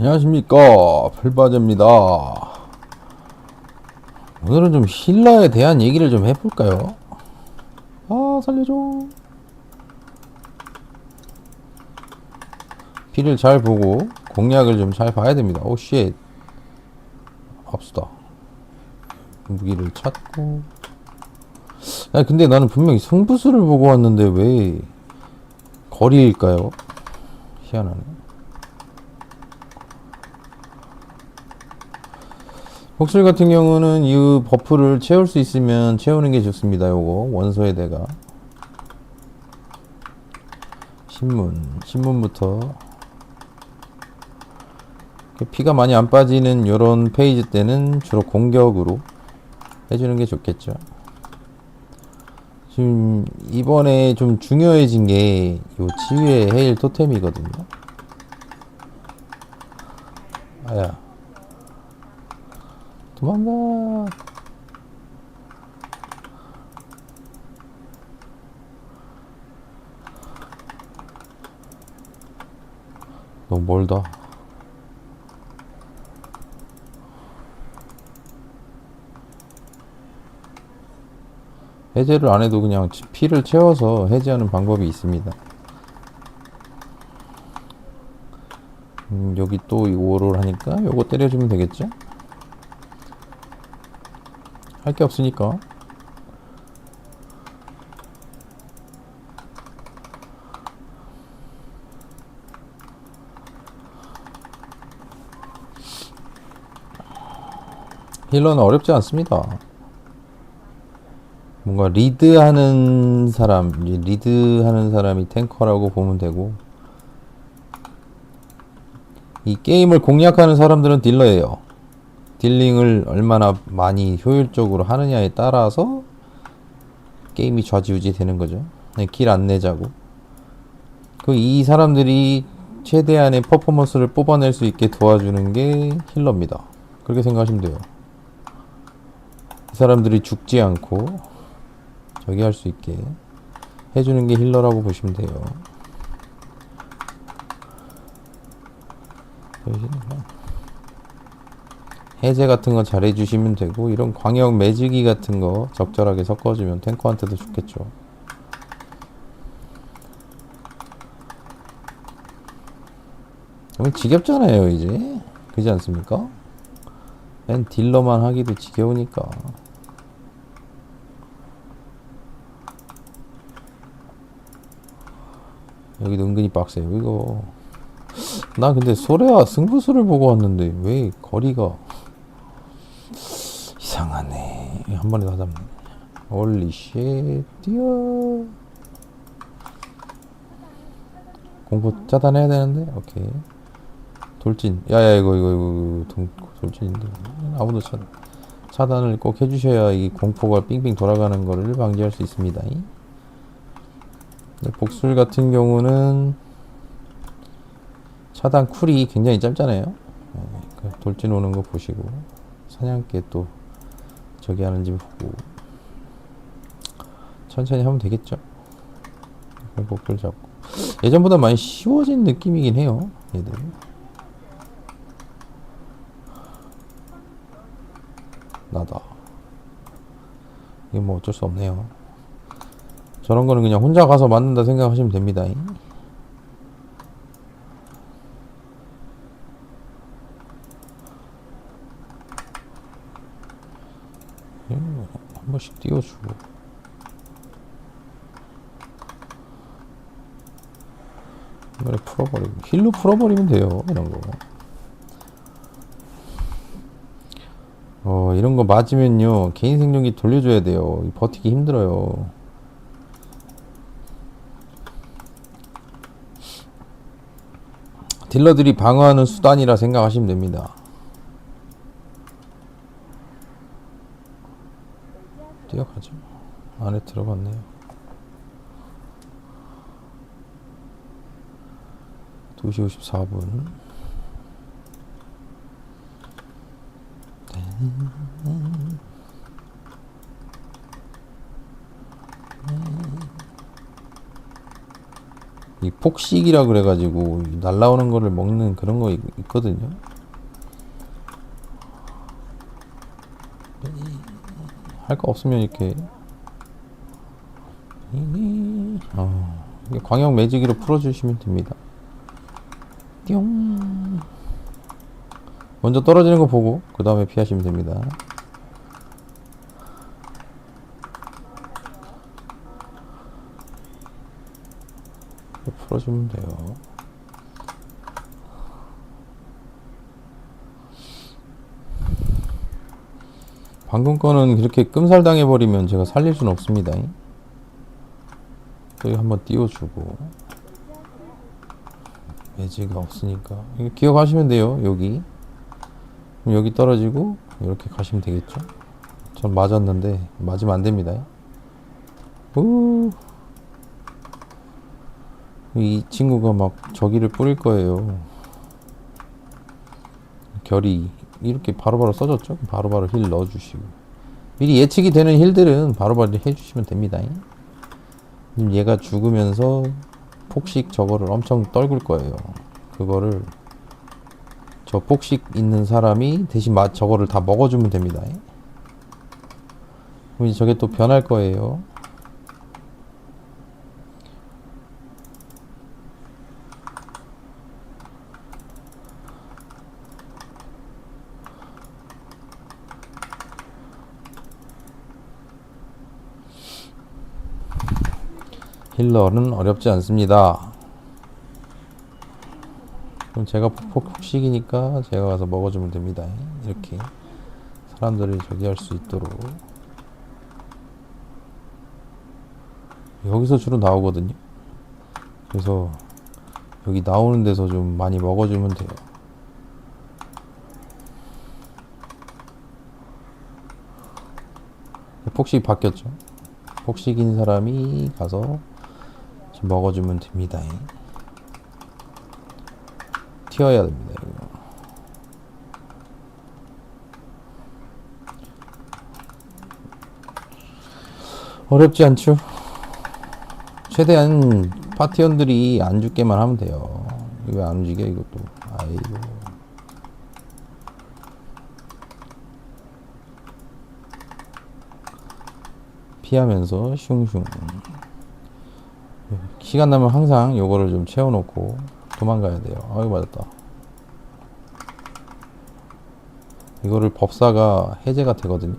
안녕하십니까. 풀바제입니다. 오늘은 좀 힐러에 대한 얘기를 좀 해볼까요? 아 살려줘. 피를 잘 보고 공략을 좀 잘 봐야 됩니다. 오쉣 압수다. 무기를 찾고. 아 근데 나는 분명히 승부수를 보고 왔는데 왜 거리일까요? 희한하네 복술 같은 경우는 이 버프를 채울 수 있으면 채우는 게 좋습니다. 요거 원소의 대가 신문 신문부터 피가 많이 안 빠지는 요런 페이지 때는 주로 공격으로 해주는 게 좋겠죠. 지금 이번에 좀 중요해진 게 요 치유의 헤일 토템이거든요. 아야. 도망가. 너무 멀다. 해제를 안 해도 그냥 치- 피를 채워서 해제하는 방법이 있습니다. 음, 여기 또 이거를 하니까 요거 때려주면 되겠죠? 할 게 없으니까 힐러는 어렵지 않습니다. 뭔가 리드하는 사람, 리드하는 사람이 탱커라고 보면 되고 이 게임을 공략하는 사람들은 딜러예요. 딜링을 얼마나 많이 효율적으로 하느냐에 따라서 게임이 좌지우지 되는 거죠. 네, 길안 내자고. 그 이 사람들이 최대한의 퍼포먼스를 뽑아낼 수 있게 도와주는 게 힐러입니다. 그렇게 생각하시면 돼요. 이 사람들이 죽지 않고 저기 할 수 있게 해주는 게 힐러라고 보시면 돼요. 해제 같은 거 잘 해주시면 되고 이런 광역 매지기 같은 거 적절하게 섞어주면 탱커한테도 좋겠죠. 지겹잖아요 이제 그지 않습니까? 맨 딜러만 하기도 지겨우니까 여기도 은근히 빡세요 이거 나 근데 소래와 승부수를 보고 왔는데 왜 거리가 이상하네. 한 번에 다 잡네 홀리 쉣 뛰어. 공포 차단해야 되는데? 오케이. 돌진. 야야 이거 이거 이거 동, 돌진인데. 아무도 차, 차단을 꼭 해주셔야 이 공포가 빙빙 돌아가는 거를 방지할 수 있습니다. 복술 같은 경우는 차단 쿨이 굉장히 짧잖아요. 네, 그 돌진 오는 거 보시고 사냥개 또 저기 하는지 보고 천천히 하면 되겠죠. 목표를 잡고 예전보다 많이 쉬워진 느낌이긴 해요. 얘들. 나다. 이게 뭐 어쩔 수 없네요. 저런 거는 그냥 혼자 가서 만든다 생각하시면 됩니다. 한 번씩 띄워주고. 이번에 풀어버리고 힐로 풀어버리면 돼요 이런 거. 어, 이런 거 맞으면요 개인 생존기 돌려줘야 돼요. 버티기 힘들어요. 딜러들이 방어하는 수단이라 생각하시면 됩니다 뛰어가죠. 안에 들어갔네요. 도시 54분. 이 폭식이라 그래가지고 이 날라오는 거를 먹는 그런 거 있, 있거든요. 할 거 없으면 이렇게 어, 광역 매직으로 풀어주시면 됩니다. 띠용 먼저 떨어지는 거 보고 그 다음에 피하시면 됩니다. 풀어주면 돼요. 방금 거는 이렇게 끔살 당해버리면 제가 살릴 수는 없습니다. 여기 한번 띄워주고 매지가 없으니까 기억하시면 돼요. 여기 여기 떨어지고 이렇게 가시면 되겠죠. 전 맞았는데 맞으면 안 됩니다. 우. 이 친구가 막 저기를 뿌릴 거예요. 결이 이렇게 바로바로 써졌죠? 바로바로 힐 넣어주시고 미리 예측이 되는 힐들은 바로바로 해주시면 됩니다. 그럼 얘가 죽으면서 폭식 저거를 엄청 떨굴 거예요. 그거를 저 폭식 있는 사람이 대신 마, 저거를 다 먹어주면 됩니다. 그럼 저게 또 변할 거예요. 힐러는 어렵지 않습니다. 그럼 제가 폭식이니까 제가 가서 먹어주면 됩니다. 이렇게 사람들이 저기 할 수 있도록 여기서 주로 나오거든요. 그래서 여기 나오는 데서 좀 많이 먹어주면 돼요. 폭식 바뀌었죠. 폭식인 사람이 가서 좀 먹어주면 됩니다. 튀어야 됩니다. 이거. 어렵지 않죠? 최대한 파티원들이 안 죽게만 하면 돼요. 이거 안 움직여 이것도. 아이고. 피하면서 슝슝. 시간 나면 항상 요거를 좀 채워놓고 도망가야 돼요. 아유 맞았다. 이거를 법사가 해제가 되거든요.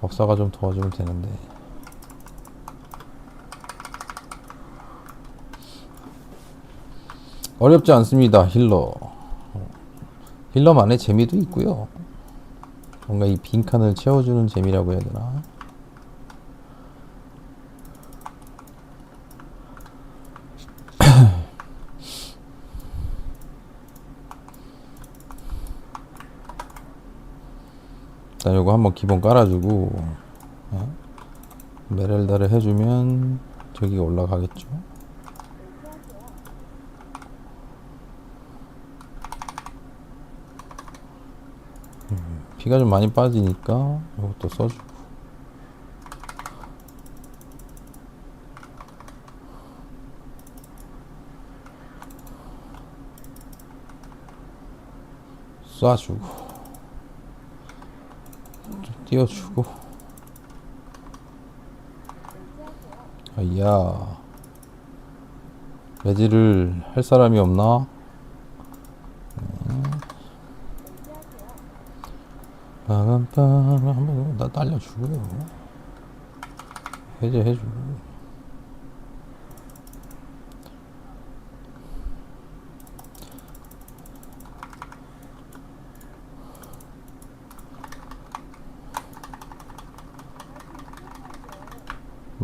법사가 좀 도와주면 되는데. 어렵지 않습니다. 힐러. 힐러만의 재미도 있고요. 뭔가 이 빈칸을 채워주는 재미라고 해야 되나? 일단 요거 한번 기본 깔아주고 어? 메렐다를 해주면 저기가 올라가겠죠? 음, 피가 좀 많이 빠지니까 이것도 써주고. 쏴주고 띄워주고. 아야. 매질을 할 사람이 없나? 빠밤빰 한번 나 날려주고요 해제해주고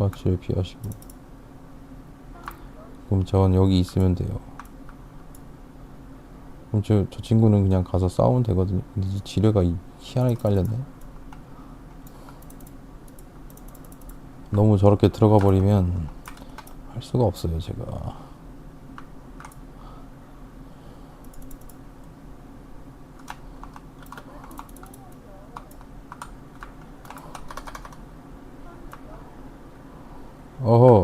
막지를 피하시고. 그럼 저건 여기 있으면 돼요. 그럼 저, 저 친구는 그냥 가서 싸우면 되거든요. 근데 이 지뢰가 이- 희한하게 깔렸네. 너무 저렇게 들어가 버리면 할 수가 없어요 제가 어허.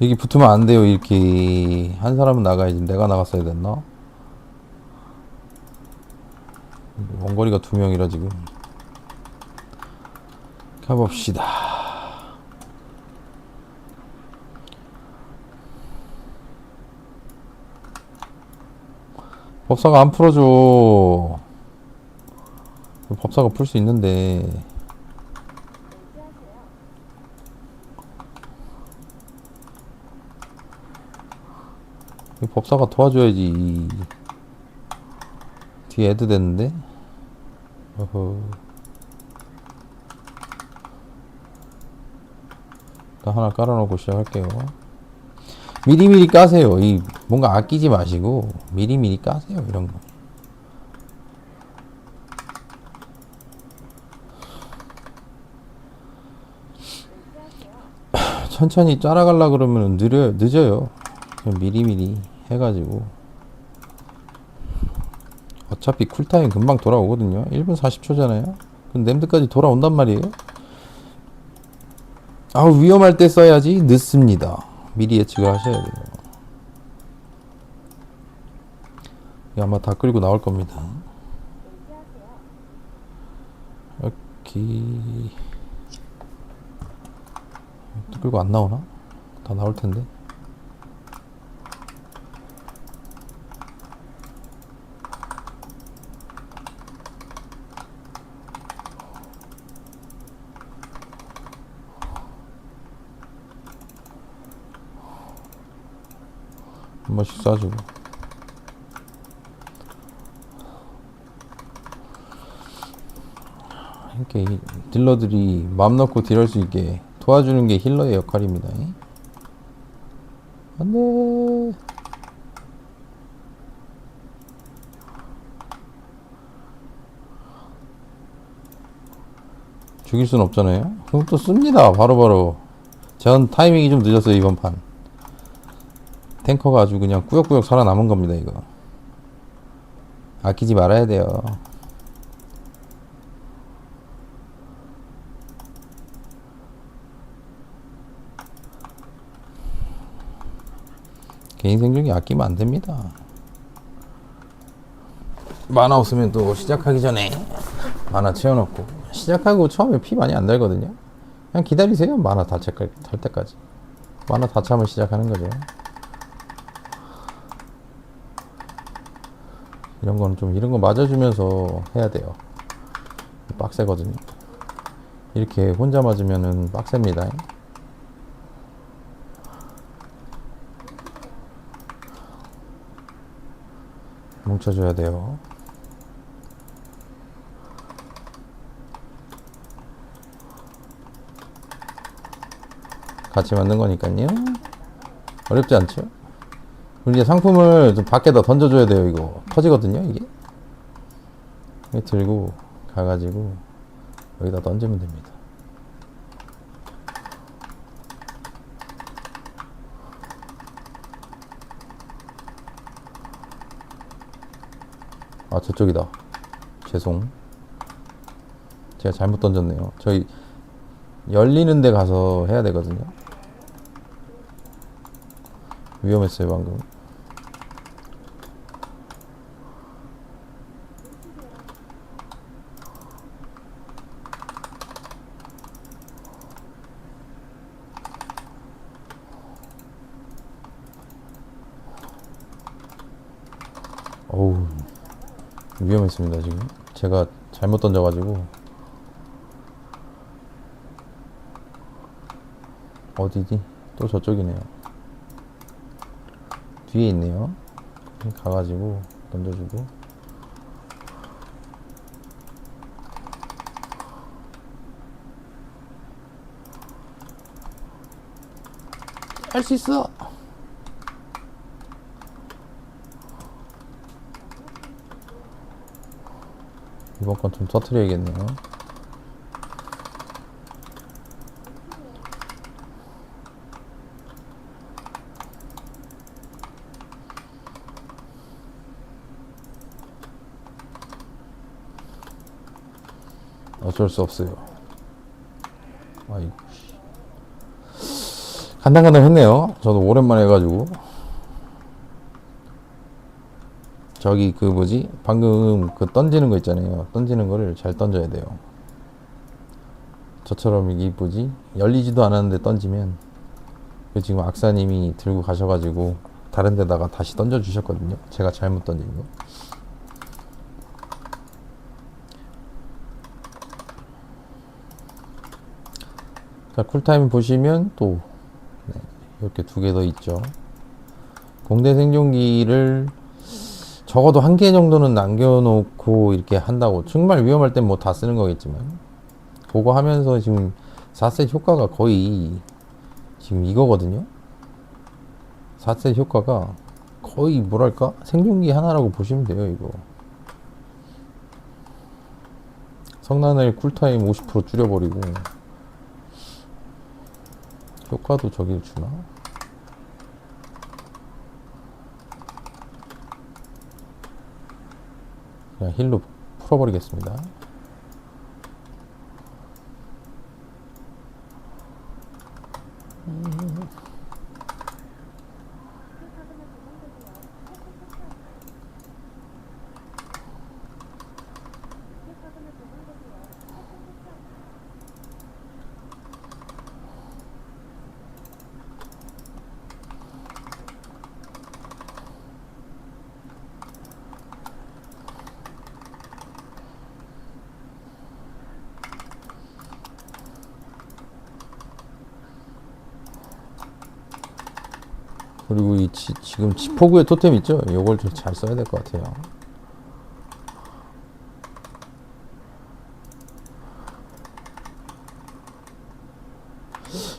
여기 붙으면 안 돼요 이렇게. 한 사람은 나가야지 내가 나갔어야 됐나? 원거리가 두 명이라 지금. 가봅시다. 법사가 안 풀어줘. 법사가 풀 수 있는데 법사가 도와줘야지. 뒤에 애드 됐는데? 어허. 일단 하나 깔아놓고 시작할게요. 미리미리 까세요. 이 뭔가 아끼지 마시고 미리미리 까세요 이런 거. 천천히 짜라갈라 그러면 느려 늦어요 미리미리 해가지고. 어차피 쿨타임 금방 돌아오거든요. 1분 40초잖아요. 그럼 냄드까지 돌아온단 말이에요. 아우 위험할 때 써야지 늦습니다. 미리 예측을 하셔야 돼요. 아마 다 끌고 나올 겁니다. 여기. 끌고 안 나오나? 다 나올 텐데 한 번씩 쏴주고. 이렇게 이 딜러들이 맘 놓고 딜할 수 있게 도와주는 게 힐러의 역할입니다. 안돼. 죽일 순 없잖아요. 그럼 또 씁니다. 바로바로. 전 타이밍이 좀 늦었어요 이번 판 탱커가 아주 그냥 꾸역꾸역 살아남은 겁니다 이거. 아끼지 말아야 돼요. 개인 생존기 아끼면 안 됩니다. 만화 없으면 또 시작하기 전에 만화 채워놓고. 시작하고 처음에 피 많이 안 달거든요. 그냥 기다리세요 만화 다찰 때까지. 만화 다 차면 시작하는 거죠 이런 거는 좀 이런 거 맞아주면서 해야 돼요. 빡세거든요. 이렇게 혼자 맞으면은 빡셉니다. 뭉쳐줘야 돼요. 같이 만든 거니까요. 어렵지 않죠? 이제 상품을 좀 밖에다 던져줘야 돼요 이거. 터지거든요 이게. 이게 들고 가가지고 여기다 던지면 됩니다. 아 저쪽이다. 죄송. 제가 잘못 던졌네요. 저희 열리는 데 가서 해야 되거든요. 위험했어요 방금 어우 위험했습니다 지금 제가 잘못 던져가지고 어디지? 또 저쪽이네요 뒤에 있네요. 가가지고 던져주고. 할 수 있어. 이번 건 좀 터트려야겠네요. 어쩔 수 없어요. 아이고. 씨. 간당간당했네요. 저도 오랜만에 해가지고 저기 그 뭐지 방금 그 던지는 거 있잖아요. 던지는 거를 잘 던져야 돼요. 저처럼 이게 뭐지 열리지도 않았는데 던지면 그 지금 악사님이 들고 가셔가지고 다른 데다가 다시 던져 주셨거든요. 제가 잘못 던진 거. 자 쿨타임 보시면 또 네, 이렇게 두 개 더 있죠. 공대 생존기를 적어도 한 개 정도는 남겨놓고 이렇게 한다고. 정말 위험할 땐 뭐 다 쓰는 거겠지만. 그거 하면서 지금 4셋 효과가 거의 지금 이거거든요. 4셋 효과가 거의 뭐랄까? 생존기 하나라고 보시면 돼요 이거. 성난을 쿨타임 50% 줄여버리고. 효과도 저기를 주나? 그냥 힐로 풀어버리겠습니다. 그리고 이 지, 지금 지포구의 토템 있죠? 요걸 좀 잘 써야 될 것 같아요.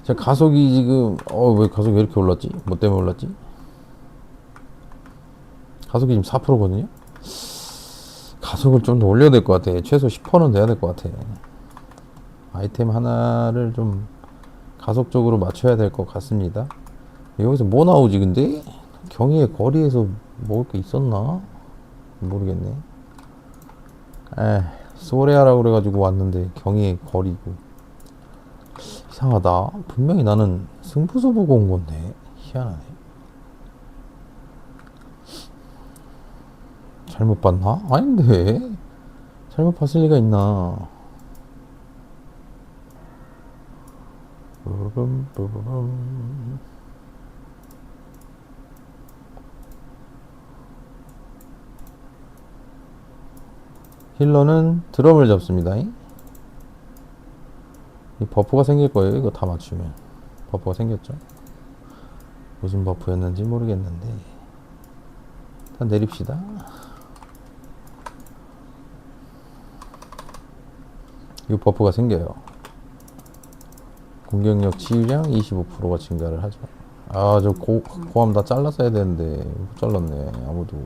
자, 가속이 지금 어 왜 가속이 왜 이렇게 올랐지? 뭐 때문에 올랐지? 가속이 지금 4%거든요. 가속을 좀 더 올려야 될 것 같아. 최소 10%는 돼야 될 것 같아. 아이템 하나를 좀 가속적으로 맞춰야 될 것 같습니다. 여기서 뭐 나오지 근데? 경희의 거리에서 먹을 게 있었나? 모르겠네. 에 소레아라고 그래가지고 왔는데 경희의 거리고 이상하다. 분명히 나는 승부수 보고 온 건데 희한하네. 잘못 봤나? 아닌데 잘못 봤을 리가 있나? 부rum, 부rum. 힐러는 드럼을 잡습니다. 이 버프가 생길 거예요. 이거 다 맞추면 버프가 생겼죠. 무슨 버프였는지 모르겠는데 일단 내립시다. 이 버프가 생겨요. 공격력 치유량 25%가 증가를 하죠. 아, 저 고, 고함 다 잘랐어야 되는데, 못 잘랐네, 아무도.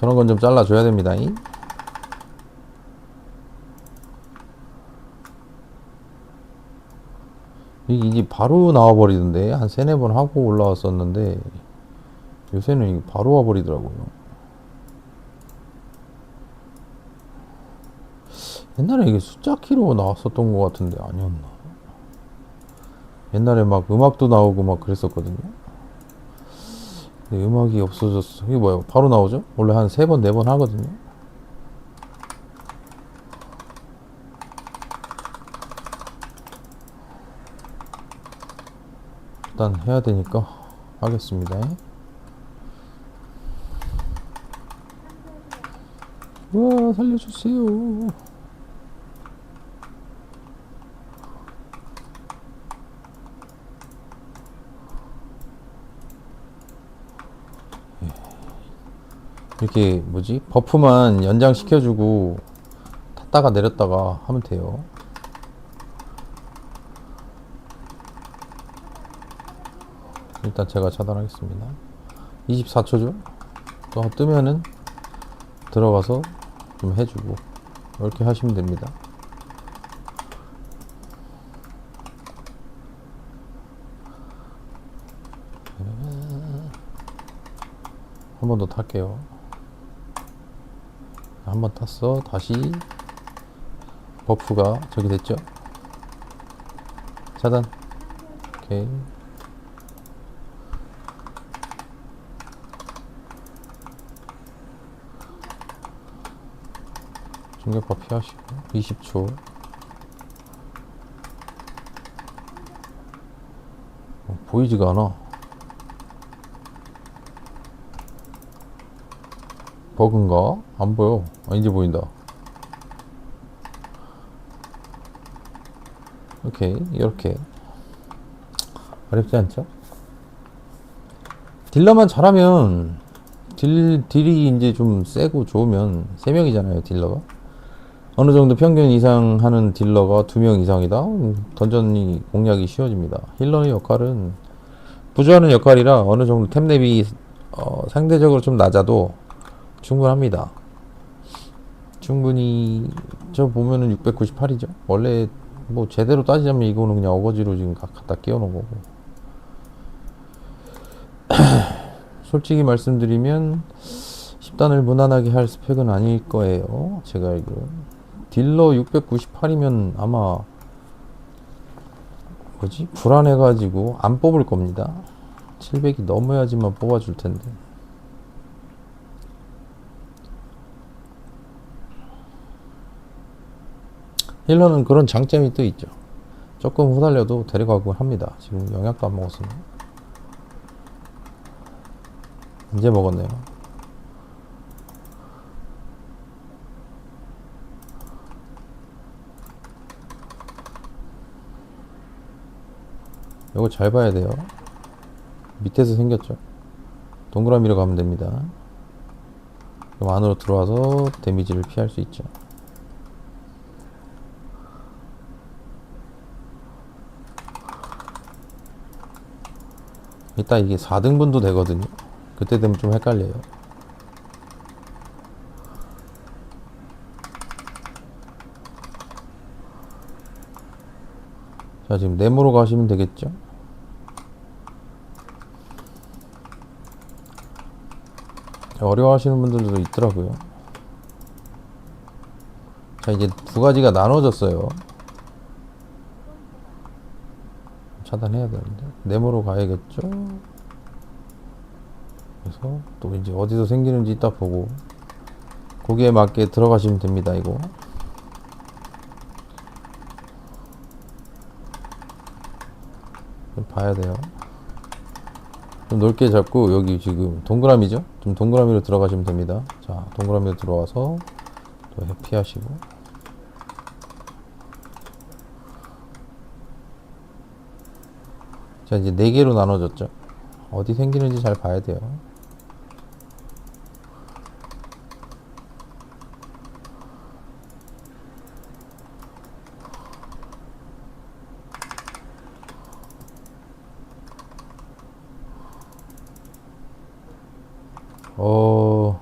저런 건 좀 잘라줘야 됩니다. 이. 이게 바로 나와버리던데 한 세네 번 하고 올라왔었는데 요새는 바로 와버리더라고요. 옛날에 이게 숫자 키로 나왔었던 것 같은데 아니었나? 옛날에 막 음악도 나오고 막 그랬었거든요. 근데 음악이 없어졌어. 이게 뭐야? 바로 나오죠? 원래 한 세 번, 네 번 하거든요. 일단 해야 되니까 하겠습니다. 와, 살려주세요. 이렇게 뭐지? 버프만 연장시켜주고 탔다가 내렸다가 하면 돼요. 일단 제가 차단하겠습니다. 24초죠 또 뜨면은 들어가서 좀 해주고 이렇게 하시면 됩니다. 한 번 더 탈게요 한번 탔어. 다시 버프가 저기 됐죠? 차단. 오케이. 중격파 피하시고 20초. 어, 보이지가 않아. 버그인가? 안 보여. 아, 이제 보인다. 오케이, 이렇게. 어렵지 않죠? 딜러만 잘하면, 딜, 딜이 이제 좀 세고 좋으면, 3명이잖아요, 딜러가. 어느 정도 평균 이상 하는 딜러가 2명 이상이다? 음, 던전이 공략이 쉬워집니다. 힐러의 역할은, 부조하는 역할이라 어느 정도 템 랩이 어, 상대적으로 좀 낮아도 충분합니다. 충분히 저 보면은 698이죠. 원래 뭐 제대로 따지자면 이거는 그냥 어거지로 지금 가- 갖다 끼워놓은 거고. 솔직히 말씀드리면 10단을 무난하게 할 스펙은 아닐 거예요. 제가 알기로 딜러 698이면 아마 뭐지 불안해가지고 안 뽑을 겁니다. 700이 넘어야지만 뽑아줄 텐데. 힐러는 그런 장점이 또 있죠. 조금 후달려도 데려가고 합니다. 지금 영약도 안 먹었으니. 이제 먹었네요. 이거 잘 봐야 돼요. 밑에서 생겼죠. 동그라미로 가면 됩니다. 그럼 안으로 들어와서 데미지를 피할 수 있죠. 이따 이게 4등분도 되거든요. 그때 되면 좀 헷갈려요. 자, 지금 네모로 가시면 되겠죠? 어려워하시는 분들도 있더라고요. 자, 이제 두 가지가 나눠졌어요. 차단해야 되는데 네모로 가야겠죠? 그래서 또 이제 어디서 생기는지 이따 보고 거기에 맞게 들어가시면 됩니다 이거. 좀 봐야 돼요. 좀 넓게 잡고 여기 지금 동그라미죠? 좀 동그라미로 들어가시면 됩니다. 자 동그라미로 들어와서 또 회피하시고 자 이제 네 개로 나눠졌죠. 어디 생기는지 잘 봐야 돼요. 어,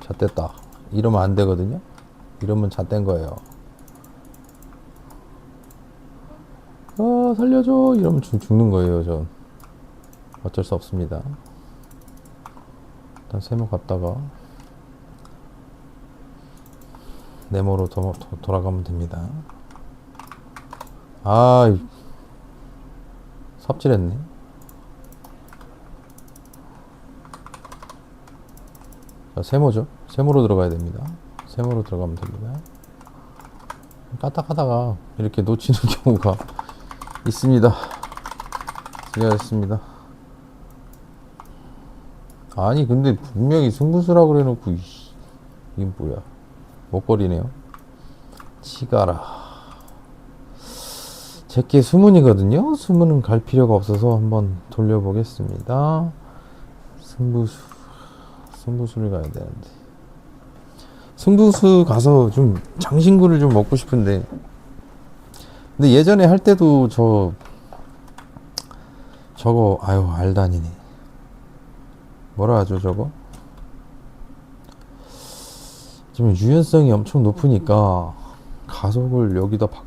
잣됐다. 이러면 안 되거든요. 이러면 잣된 거예요. 아 살려줘. 이러면 죽, 죽는 거예요 전. 어쩔 수 없습니다. 일단 세모 갔다가 네모로 도, 도, 돌아가면 됩니다. 아 이- 삽질했네. 자 세모죠? 세모로 들어가야 됩니다. 세모로 들어가면 됩니다. 까딱하다가 이렇게 놓치는 경우가 있습니다. 수고하셨습니다. 아니 근데 분명히 승부수라고 그래놓고 이게 뭐야 목걸이네요. 치가라. 제게 수문이거든요. 수문은 갈 필요가 없어서 한번 돌려보겠습니다. 승부수 승부수를 가야 되는데 승부수 가서 좀 장신구를 좀 먹고 싶은데 근데 예전에 할 때도 저 저거 아유 알다니네 뭐라 하죠 저거? 지금 유연성이 엄청 높으니까 가속을 여기다 박아,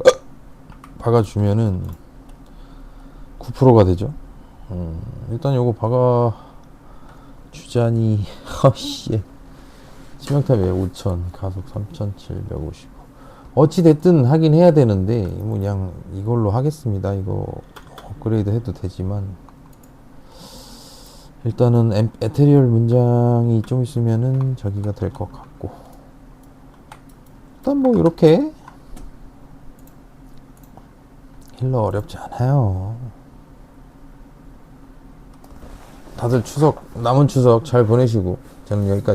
박아주면은 9%가 되죠? 음, 일단 요거 박아 주자니. 허씨. 치명타 왜5,000 가속 3,755 어찌됐든 하긴 해야 되는데 뭐 그냥 이걸로 하겠습니다. 이거 업그레이드 해도 되지만. 일단은 엠- 에테리얼 문장이 좀 있으면은 저기가 될 것 같고. 일단 뭐 이렇게. 힐러 어렵지 않아요. 다들 추석 남은 추석 잘 보내시고 저는 여기까지